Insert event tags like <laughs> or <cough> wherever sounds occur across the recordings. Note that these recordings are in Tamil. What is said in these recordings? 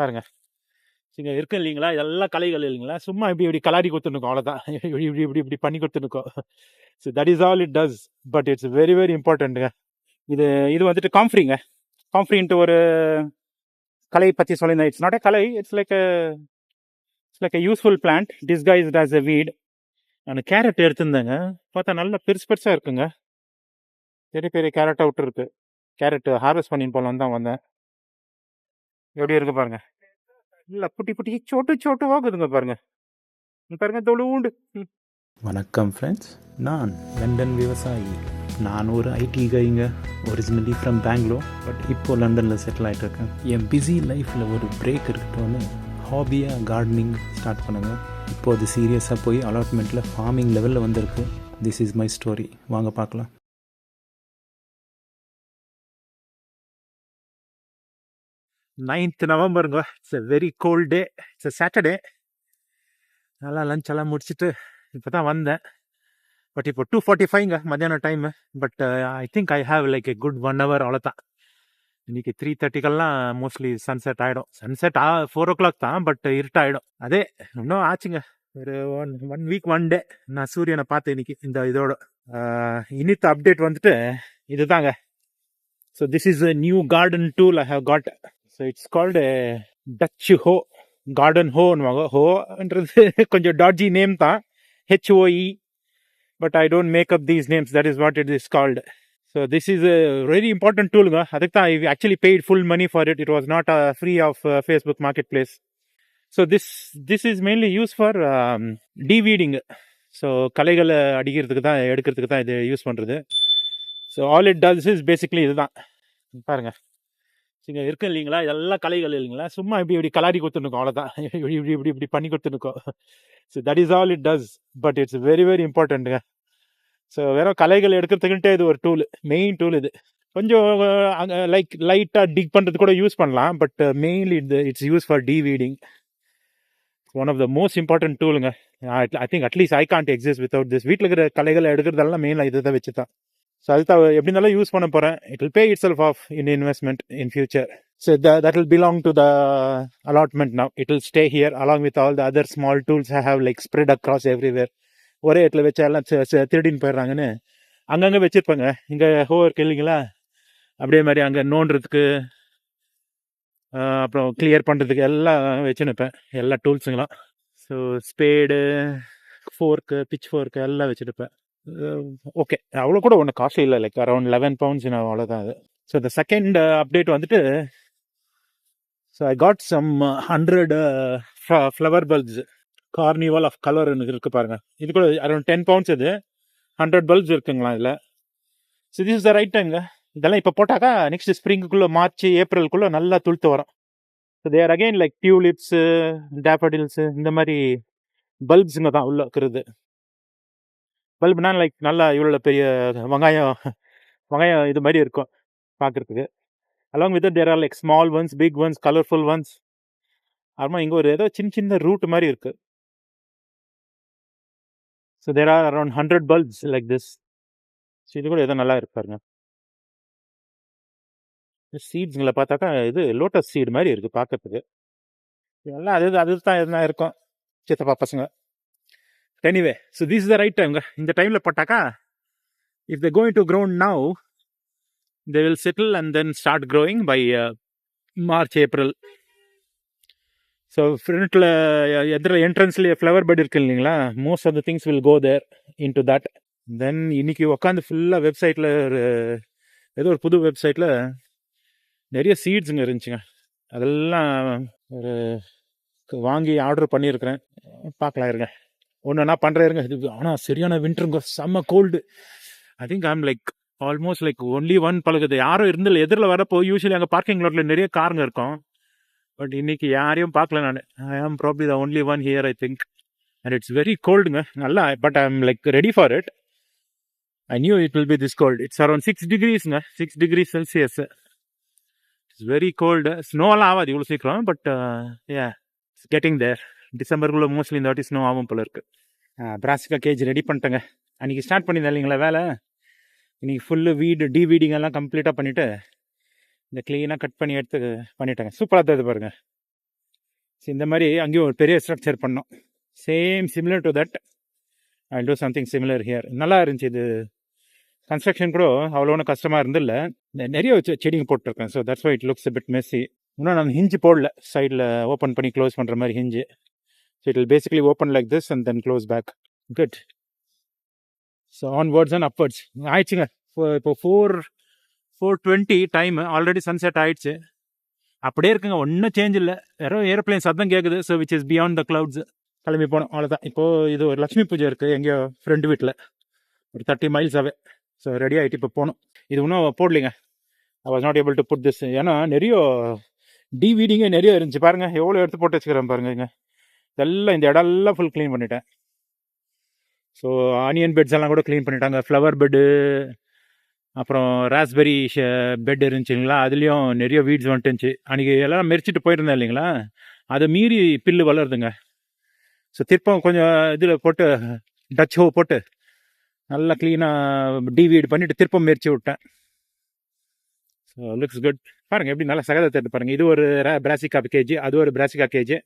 பாருங்க. இங்கே இருக்கு இல்லைங்களா? இதெல்லாம் கலைகள் இல்லைங்களா? சும்மா இப்படி இப்படி கலாடி கொடுத்துருக்கோம் அவ்வளோதான் <laughs> இப்படி இப்படி இப்படி இப்படி பண்ணி கொடுத்துருக்கோம் so that is all it does but it's very very இம்பார்ட்டண்ட்டுங்க இது இது வந்துட்டு காம்ஃப்ரிங்க காம்ஃப்ரின்ட்டு ஒரு கலை பற்றி சொல்லியிருந்தேன். It's not a Kalai. It's like it's like a useful plant disguised as a weed நான் கேரட் எடுத்திருந்தேங்க. பார்த்தா நல்லா பெருசு பெருசாக இருக்குங்க. பெரிய பெரிய carrot out carrot carrot harvest பண்ணின்னு போகலான்னு தான் வந்தேன். எப்படி இருக்கு பாருங்க. இல்லை குட்டி குட்டி சோட்டு சோட்டு வாக்குதுங்க பாருங்க. பாருங்க தொழுவுண்டு வணக்கம் ஃப்ரெண்ட்ஸ் நான் லண்டன் விவசாயி. நான் ஒரு ஐடி கைங்க ஒரிஜினலி ஃப்ரம் பெங்களூர் பட் இப்போது லண்டனில் செட்டில் ஆகிட்டு இருக்கேன். என் பிஸி லைஃப்பில் ஒரு பிரேக் இருக்கட்டும்னு ஹாபியாக கார்டனிங் ஸ்டார்ட் பண்ணுங்கள் இப்போது சீரியஸாக போய் அலாட்மெண்ட்டில் ஃபார்மிங் லெவலில் வந்திருக்கு. திஸ் இஸ் மை ஸ்டோரி வாங்க பார்க்கலாம். Ninth நவம்பருங்க. It's a very cold day it's a Saturday நல்லா லஞ்ச் எல்லாம் முடிச்சுட்டு இப்போ தான் வந்தேன். பட் இப்போ டூ ஃபார்ட்டி ஃபைவ்ங்க மத்தியானம் time but I think I have like a good one hour அவ்வளோதான் இன்னைக்கு த்ரீ தேர்ட்டிக்கெல்லாம் மோஸ்ட்லி சன்செட் ஆகிடும் சன்செட் ஆ ஃபோர் ஓ கிளாக் தான் பட் இருட்டாயிடும். அதே இன்னும் ஆச்சுங்க. ஒரு one one week one day நான் சூரியனை பார்த்தேன் இன்னைக்கு இந்த இதோட. இனித்த அப்டேட் வந்துட்டு இதுதாங்க. So this is a new garden tool I have got so it's called Dutch hoe garden ஹோன்னுவாங்க ஹோன்றது கொஞ்சம் டாட்ஜி நேம் தான். HOE but I don't make up these names that is what it is called so this is very important டூலுங்க அதுக்கு தான் I actually paid full money for it it was not free of Facebook marketplace so this this is mainly use for deweeding so கலைகளை அடிக்கிறதுக்கு தான் எடுக்கிறதுக்கு தான் இது யூஸ் பண்ணுறது so all it does is basically இதுதான். பாருங்கள் இங்கே இருக்கு இல்லைங்களா? இதெல்லாம் கலைகள் இல்லைங்களா? சும்மா இப்படி இப்படி கலாடி கொடுத்துருக்கோம் அவ்வளோதான். <laughs> இப்படி இப்படி இப்படி இப்படி பண்ணி கொடுத்துருக்கோம் so that is all it does but it's very very இம்பார்ட்டண்ட்டுங்க so வெறும் கலைகள் எடுக்கிறதுக்குன்ட்டு இது ஒரு டூல் மெயின் டூல் இது. கொஞ்சம் அங்கே லைக் லைட்டாக டிக் பண்ணுறது கூட யூஸ் பண்ணலாம் பட் மெயின்லி இது it's use for deweeding one of the most important டூலுங்க I think at least I can't exist without this வீட்டில் இருக்கிற கலைகளை எடுக்கிறதெல்லாம் மெயினாக இதை தான் வச்சு தான் ஸோ அது தான் எப்படி இருந்தாலும் யூஸ் பண்ண போகிறேன் it will pay itself off in investment in future so that will belong to the allotment now it will stay here along with all the other small tools I have like spread across everywhere ஒரே இடத்துல வச்சு எல்லாம் திருடின்னு போயிடுறாங்கன்னு அங்கங்கே வச்சுருப்பாங்க. இங்கே ஹோ இருக்கு இல்லைங்களா அப்படியே மாதிரி அங்கே நோண்டுறதுக்கு அப்புறம் கிளியர் பண்ணுறதுக்கு எல்லாம் வச்சு நிற்பேன் எல்லா டூல்ஸுங்களாம் so spade fork pitchfork எல்லாம் வச்சுருப்பேன் ஓகே அவ்வளோ கூட ஒன்றும் காஸ்ட்லி இல்லை. லைக் அரௌண்ட் லெவன் பவுண்ட்ஸ் அவ்வளோதான் அது. ஸோ இந்த செகண்ட் அப்டேட் வந்துட்டு so I got some hundred flower bulbs carnival of colour இருக்குது பாருங்கள் இது கூட அரௌண்ட் டென் பவுண்ட்ஸ் இது. ஹண்ட்ரட் பல்ப்ஸ் இருக்குங்களா இதில்? So this is the right டைம்ங்க இதெல்லாம் இப்போ போட்டாக்கா நெக்ஸ்ட் ஸ்ப்ரிங்குக்குள்ளே மார்ச் ஏப்ரலுக்குள்ளே நல்லா துளுத்து வரும். So there again like tulips daffodils இந்த மாதிரி பல்ப்ஸுங்க தான் உள்ளே இருக்கிறது பல்புனா லைக் நல்லா இவ்வளோ பெரிய வெங்காயம் வெங்காயம் இது மாதிரி இருக்கும் பார்க்குறதுக்கு along with there are like small ones big ones colourful ones அப்புறமா இங்கே ஒரு ஏதோ சின்ன சின்ன ரூட் மாதிரி இருக்குது so there are around hundred bulbs like this so இது கூட ஏதோ நல்லா இருப்பாருங்க சீட்ஸுங்களை பார்த்தாக்கா இது லோட்டஸ் சீடு மாதிரி இருக்குது பார்க்கறதுக்கு எல்லாம் அது அது தான் எதுனா இருக்கும். சித்தப்பா பசங்க. Anyway so this is the right time இந்த டைமில் போட்டாக்கா if the going to ground now they will settle and then start growing by March April so ஃப்ரண்ட்டில் எதிர என்ட்ரன்ஸ்லேயே ஃப்ளவர் பெட் இருக்கு இல்லைங்களா most of the things will go there into that then இன்னைக்கு உட்காந்து ஃபுல்லாக வெப்சைட்டில் ஒரு ஏதோ ஒரு புது வெப்சைட்டில் நிறைய சீட்ஸுங்க இருந்துச்சுங்க. அதெல்லாம் ஒரு வாங்கி ஆர்டர் பண்ணியிருக்கிறேன். பார்க்கலாம் இருங்க. ஒன்று என்ன பண்ணுறேன் இருங்க. இது ஆனால் சரியான வின்டருங்க செம்ம cold I think I'm like almost like only one பழகுது. யாரும் இருந்தில்ல எதிரில் வரப்போ யூஸ்வலி அங்கே பார்க்கிங் லாட்டில் நிறைய காருங்க இருக்கும். பட் இன்னைக்கு யாரையும் பார்க்கல நான். I am probably the only one here I think and it's very கோல்டுங்க நல்லா but I am like ready for it I knew it will be this cold it's around six டிகிரிஸ்ங்க six degree Celsius it's very cold ஸ்னோலாம் ஆகாது இவ்வளோ சீக்கிரம் but A it's getting there டிசம்பருக்குள்ளே மோஸ்ட்லி இந்த வாட்டி ஸ்னோ ஆகும் போல இருக்குது பிராசிகா கேஜ் ரெடி பண்ணிட்டேங்க. அன்றைக்கி ஸ்டார்ட் பண்ணியிருந்தேன் இல்லைங்களா வேலை? இன்னைக்கு ஃபுல்லு வீடு டிவீடிங் எல்லாம் கம்ப்ளீட்டாக பண்ணிவிட்டு இந்த க்ளீனாக கட் பண்ணி எடுத்து பண்ணிட்டேங்க. சூப்பராக தான் இது பாருங்க. So, இந்த மாதிரி அங்கேயும் ஒரு பெரிய ஸ்ட்ரக்சர் பண்ணோம். Same similar to that I do something similar here நல்லா இருந்துச்சு இது. கன்ஸ்ட்ரக்ஷன் கூட அவ்வளோ ஒன்றும் கஷ்டமாக இருந்தில்ல நிறைய செடிங்க போட்டிருக்கேன். So that's why it looks bit messy இன்னும் நான் ஹிஞ்சு போடல. சைடில் ஓப்பன் பண்ணி க்ளோஸ் பண்ணுற மாதிரி hinge So it will basically open like this and then close back good so onwards and upwards. ஆயிடுச்சுங்க. இப்போ four four twenty time already sunset ஆயிடுச்சு. அப்படியே இருக்குங்க. ஒன்றும் சேஞ்ச் இல்லை. வெறும் ஏரோப்ளைன் சத்தம் கேட்குது so which is beyond the clouds கிளம்பி போனோம். அவ்வளோதான் இப்போது இது ஒரு லக்ஷ்மி பூஜை இருக்குது எங்கேயோ ஃப்ரெண்டு வீட்டில் ஒரு thirty miles away so ready ஆகிட்டு இப்போ போகணும் இது இன்னும் போடலைங்க. I was not able to put this ஏன்னா நிறைய டிவிடிங்க நிறைய இருந்துச்சு. பாருங்க. எவ்வளோ எடுத்து போட்டு வச்சுக்கிறேன் பாருங்க. இங்கே இதெல்லாம் இந்த இடம்லாம் ஃபுல் க்ளீன் பண்ணிட்டேன். ஸோ ஆனியன் பெட்ஸ் எல்லாம் கூட க்ளீன் பண்ணிட்டாங்க. ஃப்ளவர் பெட்டு அப்புறம் ராஸ்பெரி பெட் இருந்துச்சுங்களா அதுலேயும் நிறைய வீட்ஸ் வந்துட்டுருந்துச்சு அன்றைக்கி எல்லாம் மெரிச்சிட்டு போயிருந்தேன் இல்லைங்களா? அதை மீறி பில்லு வளருதுங்க. ஸோ திருப்பம் கொஞ்சம் இதில் போட்டு டச் ஹோ போட்டு நல்லா க்ளீனாக டிவிட் பண்ணிட்டு திருப்பம் மெரிச்சு விட்டேன். ஸோ லுக்ஸ் குட் பாருங்கள் எப்படி நல்லா சகதத்தை பாருங்கள் இது ஒரு பிராசிகா கேஜி அது ஒரு பிராசிகா கேஜி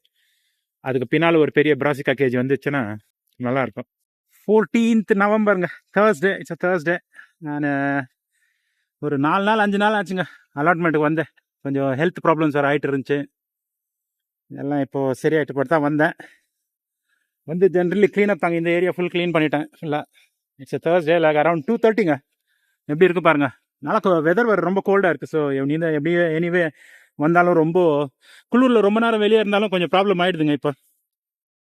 அதுக்கு பின்னால் ஒரு பெரிய பிராசிகா கேஜி வந்துச்சுன்னா நல்லாயிருக்கும். ஃபோர்டீன்த் நவம்பருங்க. தேர்ஸ்டே இட்ஸ் அ தேர்ஸ்டே நான் ஒரு நாலு நாள் அஞ்சு நாள் ஆச்சுங்க. அலாட்மெண்ட்டுக்கு வந்தேன். கொஞ்சம் ஹெல்த் ப்ராப்ளம்ஸ் வேறு ஆகிட்டு இருந்துச்சு. எல்லாம் இப்போது சரியாயிட்டு போட்டு தான் வந்தேன். வந்து ஜென்ரலி க்ளீனப் தாங்க. இந்த ஏரியா ஃபுல் க்ளீன் பண்ணிட்டேன். ஃபுல்லாக it's a Thursday like around two தேர்ட்டிங்க எப்படி இருக்கு பாருங்க. நல்லா வெதர் வேறு ரொம்ப கோல்டாக இருக்குது ஸோ நீ எப்படி எனிவே வந்தாலும் ரொம்ப குளிரில் ரொம்ப நேரம் வெளியே இருந்தாலும் கொஞ்சம் ப்ராப்ளம் ஆயிடுதுங்க இப்போ.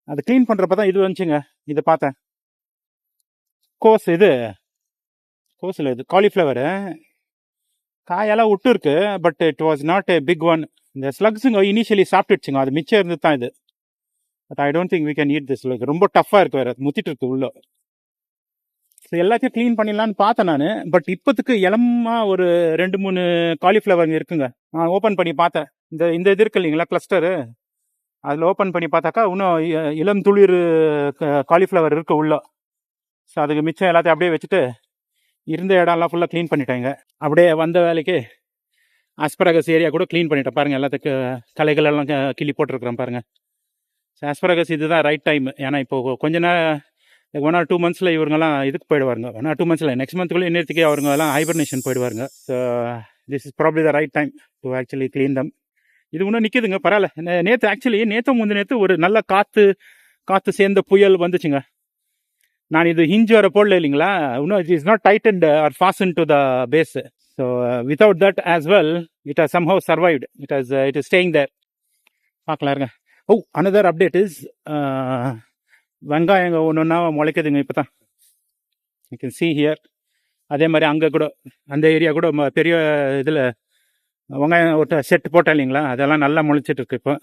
அது க்ளீன் பண்ணுறப்ப தான் இது வந்துச்சுங்க. இதை பார்த்தேன். கோஸ் இது. கோஸில் இது காலிஃப்ளவரு காயெல்லாம் விட்டு இருக்கு but it was not a big one இந்த ஸ்லக்ஸுங்க இனிஷியலி சாப்பிட்டுச்சுங்க அது மிச்சம் இருந்து தான் இது. But I don't think we can eat this ரொம்ப டஃப்பாக இருக்கு வேறு. முத்திட்டு இருக்கு உள்ள. எல்லாத்தையும் க்ளீன் பண்ணிடலான்னு பார்த்தேன் நான். பட் இப்போத்துக்கு இளமா ஒரு ரெண்டு மூணு காலிஃப்ளவர் இருக்குங்க. நான் ஓப்பன் பண்ணி பார்த்தேன். இந்த இந்த இது இருக்கு இல்லைங்களா கிளஸ்டரு அதில் ஓப்பன் பண்ணி பார்த்தாக்கா இன்னும் இளம் துளிர் காலிஃப்ளவர் இருக்கு உள்ள. ஸோ அதுக்கு மிச்சம் எல்லாத்தையும் அப்படியே வச்சுட்டு இருந்த இடம்லாம் ஃபுல்லாக க்ளீன் பண்ணிட்டேங்க. அப்படியே வந்த வேலைக்கு ஆஸ்பரகஸ் ஏரியா கூட க்ளீன் பண்ணிட்டேன். பாருங்கள் எல்லாத்துக்கு களைகளெல்லாம் கிள்ளி போட்டிருக்கிறேன் பாருங்கள் ஸோ ஆஸ்பரகஸ் இதுதான் ரைட் டைம் ஏன்னா இப்போது கொஞ்ச நேரம் ஒன் ஆர் டூ மந்த்ஸில் இவங்கெல்லாம் இதுக்கு போயிடுவாருங்க. ஒன் ஆர் டூ மந்த்ஸில் நெக்ஸ்ட் மந்த்துக்குள்ளே இன்னத்துக்கே அவங்க எல்லாம் hibernation போயிடுவாருங்க. So this is probably the right time to actually clean them இது இன்னும் நிற்கிதுங்க பரவாயில்ல. நேற்று ஆக்சுவலி நேற்று முந்தின நேற்று ஒரு நல்ல காற்று காற்று சேர்ந்த புயல் வந்துச்சுங்க. நான் இது ஹிஞ்ச் வர போடல இல்லைங்களா? இன்னும் it is not tight and are fasten to the base so without that as well it has somehow survived it has it is staying there பார்க்கலாம் இருங்க ஓ அனதர் அப்டேட் இஸ் வெங்காயங்க ஒன்று ஒன்றா முளைக்குதுங்க இப்போ தான் ஐ கேன் சி ஹியர் அதே மாதிரி அங்கே கூட அந்த ஏரியா கூட ம- பெரிய இதில் வெங்காயம் ஒரு செட் போட்டேன் இல்லைங்களா? அதெல்லாம் நல்லா முளைச்சிட்டு இருக்கு இப்போ.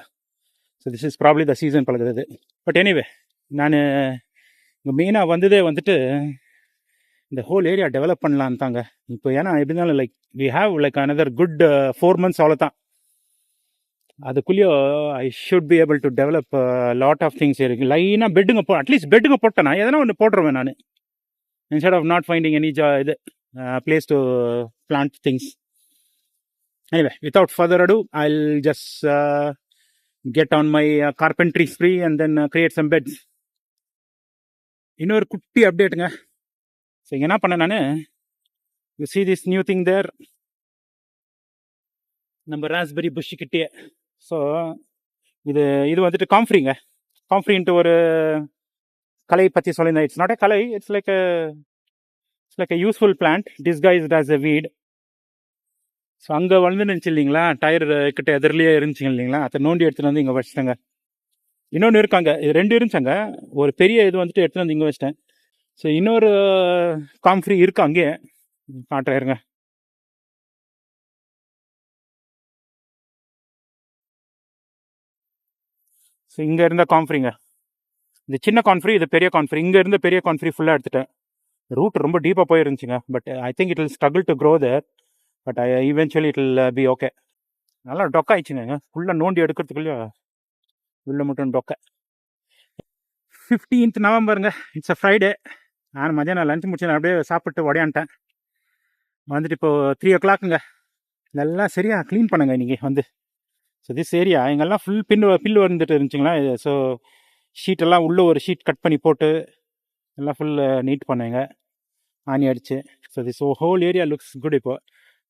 So this is probably the season பழகுறது. பட் எனிவே நான் இங்கே மெயினாக வந்ததே வந்துட்டு இந்த ஹோல் ஏரியா டெவலப் பண்ணலான்னு தாங்க இப்போ ஏன்னா எப்படி இருந்தாலும் like we have like another good four months அவ்வளோதான் அதுக்குள்ளேயோ I should be able to develop lot of things இருக்கு லைனாக பெட்டுங்க போ அட்லீஸ்ட் பெட்டுங்க போட்டேனா? எதனா ஒன்று போட்டுருவேன் நான். Instead of not finding any ஜா இது place to plant things anyway without further ado I just get on my carpentry spree and then create some beds இன்னொரு குட்டி அப்டேட்டுங்க ஸோ என்ன பண்ணேன் நான்? You see this new thing there நம்ம ராஸ்பெரி புஷ் கிட்டே ஸோ இது இது வந்துட்டு காம்ஃப்ரிங்க காம்ஃப்ரின்ட்டு ஒரு கலை பற்றி சொல்லியிருந்தேன். It's not a Kalai it's like it's like a useful plant disguised as a weed so அங்கே வளர்ந்துருந்துச்சு இல்லைங்களா? டயர் கிட்ட எதிரிலேயே இருந்துச்சுங்க இல்லைங்களா? அதை நோண்டி எடுத்துகிட்டு வந்து இங்கே வச்சிட்டேங்க. இன்னொன்று இருக்காங்க. இது ரெண்டு இருந்துச்சாங்க. ஒரு பெரிய இது வந்துட்டு எடுத்துகிட்டு வந்து இங்கே வச்சிட்டேன். ஸோ இன்னொரு காம்ஃப்ரி இருக்கு அங்கேயே. காட்டுறேன் ஸோ இங்கே இருந்த கான்ஃப்ரிங்க இந்த சின்ன கான்ஃப்ரி இது பெரிய கான்ஃப்ரி இங்கே இருந்த பெரிய கான்ஃப்ரி ஃபுல்லாக எடுத்துட்டேன். ரூட் ரொம்ப டீப்பாக போயிருந்துச்சுங்க. But I think it will struggle to grow there but I eventually it will be okay நல்லா டொக்காயிடுச்சுங்க ஃபுல்லாக நோண்டி எடுக்கிறதுக்குள்ளே உள்ள மட்டும் டொக்க ஃபிஃப்டீன்த் நவம்பருங்க. இட்ஸ் அ ஃப்ரைடே நான் மதியானம் லஞ்ச் முடிச்சு நான் அப்படியே சாப்பிட்டு உடையான்ட்டேன். வந்துட்டு இப்போது த்ரீ ஓ கிளாக்குங்க நல்லா சரியாக க்ளீன் பண்ணுங்க இன்னைக்கு வந்து. ஸோ திஸ் ஏரியா எங்கெல்லாம் ஃபுல் பின் பில் வந்துட்டு இருந்துச்சுங்களா? ஸோ ஷீட்டெல்லாம் உள்ளே ஒரு ஷீட் கட் பண்ணி போட்டு எல்லாம் ஃபுல் நீட் பண்ணேங்க. ஆணி அடிச்சு. So this whole area looks good இப்போ.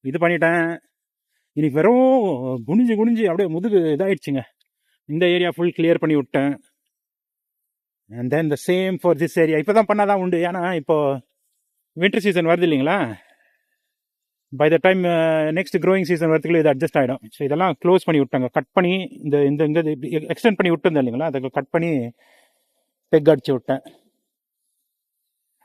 இது பண்ணிட்டேன். இன்னைக்கு வெறும் குனிஞ்சு குனிஞ்சு அப்படியே முதுகு இதாகிடுச்சுங்க இந்த ஏரியா ஃபுல் கிளியர் பண்ணி விட்டேன். And then the same for this area இப்போ தான் பண்ணாதான் உண்டு. ஏன்னா இப்போது வின்டர் சீசன் வருது இல்லைங்களா? By the time next growing season வரத்துக்குள்ள இது அட்ஜஸ்ட் ஆகிடும் ஸோ இதெல்லாம் க்ளோஸ் பண்ணி விட்டாங்க. கட் பண்ணி இந்த இந்த இந்த எக்ஸ்டெண்ட் பண்ணி விட்டுருந்தேன் இல்லைங்களா? அதை கட் பண்ணி பெக் அடிச்சு விட்டேன்.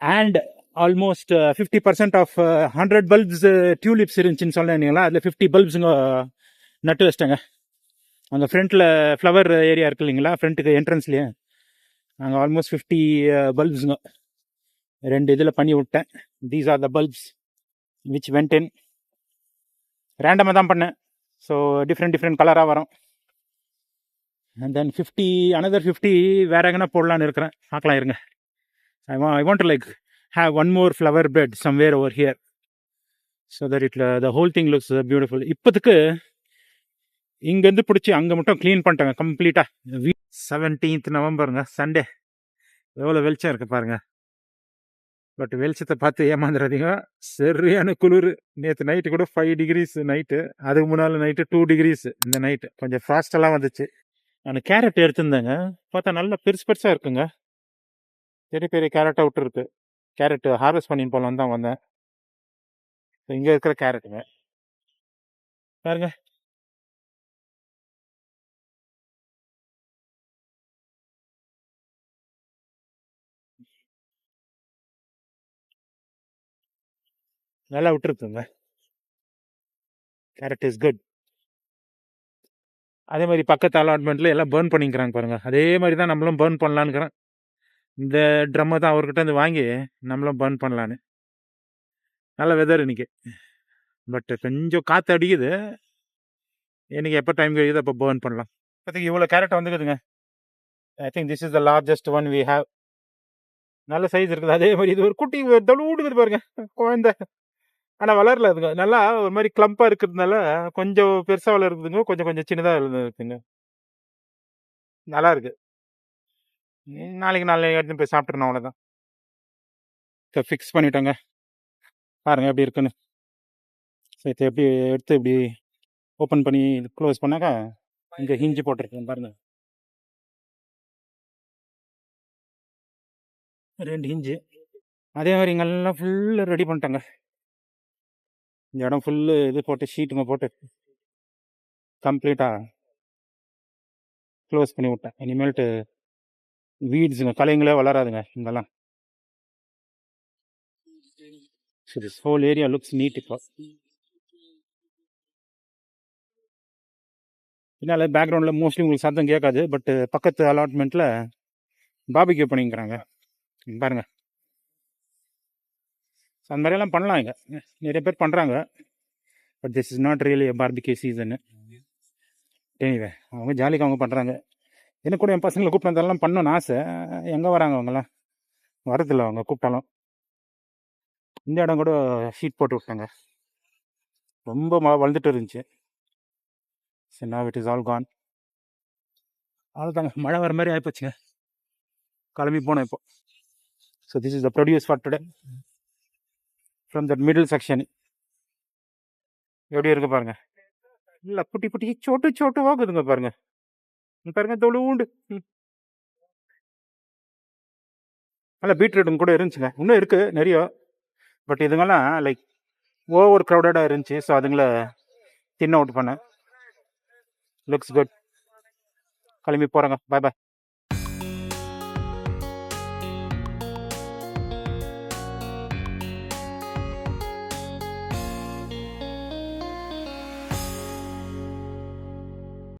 And almost fifty percent of hundred bulbs tulips இருந்துச்சுன்னு சொன்னேன் இல்லைங்களா? அதில் ஃபிஃப்டி பல்ப்ஸுங்க நட்டு வச்சிட்டேங்க. அங்கே ஃப்ரண்ட்டில் ஃப்ளவர் ஏரியா இருக்கு இல்லைங்களா? ஃப்ரண்ட்டுக்கு என்ட்ரன்ஸ்லேயே அங்கே ஆல்மோஸ்ட் ஃபிஃப்டி பல்ப்ஸுங்க ரெண்டு இதில் பண்ணி விட்டேன். These are the bulbs which went in ரேண்டமாக தான் பண்ணேன். ஸோ டிஃப்ரெண்ட் டிஃப்ரெண்ட் கலராக வரும். And then fifty another fifty வேறு எங்கன்னா போடலான்னு இருக்கிறேன். பார்க்கலாம் இருங்க. ஐ வா I want like have one more flower bed somewhere over here so that it'll the whole thing looks beautiful இப்போதுக்கு இங்கேருந்து பிடிச்சி அங்கே மட்டும் க்ளீன் பண்ணிட்டாங்க கம்ப்ளீட்டாக வீ செவன்டீன்த் நவம்பருங்க சண்டே எவ்வளோ வெளிச்சம் இருக்குது பாருங்கள் பட் வெளிச்சத்தை பார்த்து ஏமாந்துடாதீங்க சரியான குளிர். நேற்று நைட்டு கூட ஃபைவ் டிகிரிஸ் நைட்டு அதுக்கு முன்னால் நைட்டு டூ டிகிரிஸ் இந்த நைட்டு கொஞ்சம் ஃபாஸ்டெல்லாம் வந்துச்சு. நான் கேரட் எடுத்திருந்தேங்க. பார்த்தா நல்லா பெருசு பெருசாக இருக்குங்க. பெரிய பெரிய கேரட்டாக விட்ருக்கு கேரட்டு கேரட் ஹார்வெஸ்ட் பண்ணின்னு போகலான்னு தான் வந்தேன். இங்கே இருக்கிற கேரட்டுங்க பாருங்க. நல்லா விட்டுருக்குங்க. கேரட் இஸ் குட் அதே மாதிரி பக்கத்து அலாட்மெண்ட்டில் எல்லாம் பேர்ன் பண்ணிக்கிறாங்க பாருங்கள் அதே மாதிரி தான் நம்மளும் பேர்ன் பண்ணலான்னுக்கிறேன் இந்த ட்ரம்மை தான் அவர்கிட்ட இருந்து வாங்கி நம்மளும் பேர்ன் பண்ணலான்னு. நல்ல வெதர் இன்னைக்கு. பட் கொஞ்சம் காற்று அடிக்குது. எனக்கு எப்போ டைம் கிடைக்குது அப்போ பேர்ன் பண்ணலாம். இப்போதைக்கு இவ்வளோ carrot வந்துக்குதுங்க. I think this is the largest one we have நல்ல சைஸ் இருக்குது. அதே மாதிரி இது ஒரு குட்டி தழுவுடுக்குது பாருங்கள் குழந்தை. ஆனால் வளரல அதுங்க. நல்லா ஒரு மாதிரி கிளம்பாக இருக்கிறதுனால கொஞ்சம் பெருசாக வளருதுங்க. கொஞ்சம் கொஞ்சம் சின்னதாக இருக்குங்க நல்லா இருக்கு நாளைக்கு நாளைக்கு எடுத்து போய் சாப்பிட்றணும் அவ்வளோதான் இப்போ ஃபிக்ஸ் பண்ணிட்டோங்க. பாருங்கள் எப்படி இருக்குன்னு. சேர்த்து எப்படி எடுத்து இப்படி ஓப்பன் பண்ணி க்ளோஸ் பண்ணாக்கா இங்கே ஹிஞ்சு போட்டிருக்கேன் பாருங்க. ரெண்டு ஹிஞ்சு அதே மாதிரி இங்கெல்லாம் ஃபுல்லாக ரெடி பண்ணிட்டாங்க. இந்த இடம் ஃபுல்லு இது போட்டு ஷீட்டுங்க போட்டு கம்ப்ளீட்டாக க்ளோஸ் பண்ணி விட்டேன். இனிமேல்ட்டு வீட்ஸுங்க கலைங்களே வளராதுங்க இங்கெல்லாம். So this whole area looks neat இப்போ. பின்னால் பேக்ரவுண்டில் மோஸ்ட்லி உங்களுக்கு சத்தம் கேட்காது பட்டு பக்கத்து அலாட்மெண்ட்டில் பாபிக்யூ பண்ணிக்கிறாங்க பாருங்கள் அந்த மாதிரியெல்லாம் பண்ணலாம் இங்கே. நிறைய பேர் பண்ணுறாங்க but this is not really barbecue season anyway அவங்க ஜாலிக்கு அவங்க பண்ணுறாங்க எனக்கு கூட என் பசங்களை கூப்பிட்டு வந்தாலும் பண்ணணும்னு ஆசை. எங்கே வராங்க அவங்கெல்லாம்? வரதில்லை அவங்க கூப்பிட்டாலும். இந்த இடம் கூட ஷீட் போட்டு விட்டாங்க. ரொம்ப ம- வளர்ந்துட்டு இருந்துச்சு. சரி now it is all gone அவ்வளோதாங்க மழை வர மாதிரி ஆகிப்போச்சுங்க கிளம்பி போனோம் இப்போ. So this is the produce for today from that middle section எப்படி இருக்கு பாருங்க. இல்லை குட்டி குட்டி சோட்டு சோட்டு வாக்குதுங்க பாருங்க. பாருங்க தொழு உண்டு நல்ல பீட்ரூட்டும் கூட இருந்துச்சுங்க. இன்னும் இருக்கு நிறைய. பட் இதுங்கெல்லாம் லைக் ஓவர் க்ரௌடடாக இருந்துச்சு. ஸோ அதுங்கள தின் அவுட் பண்ணேன். லுக்ஸ் குட் கிளம்பி போகிறேங்க பாய் பாய்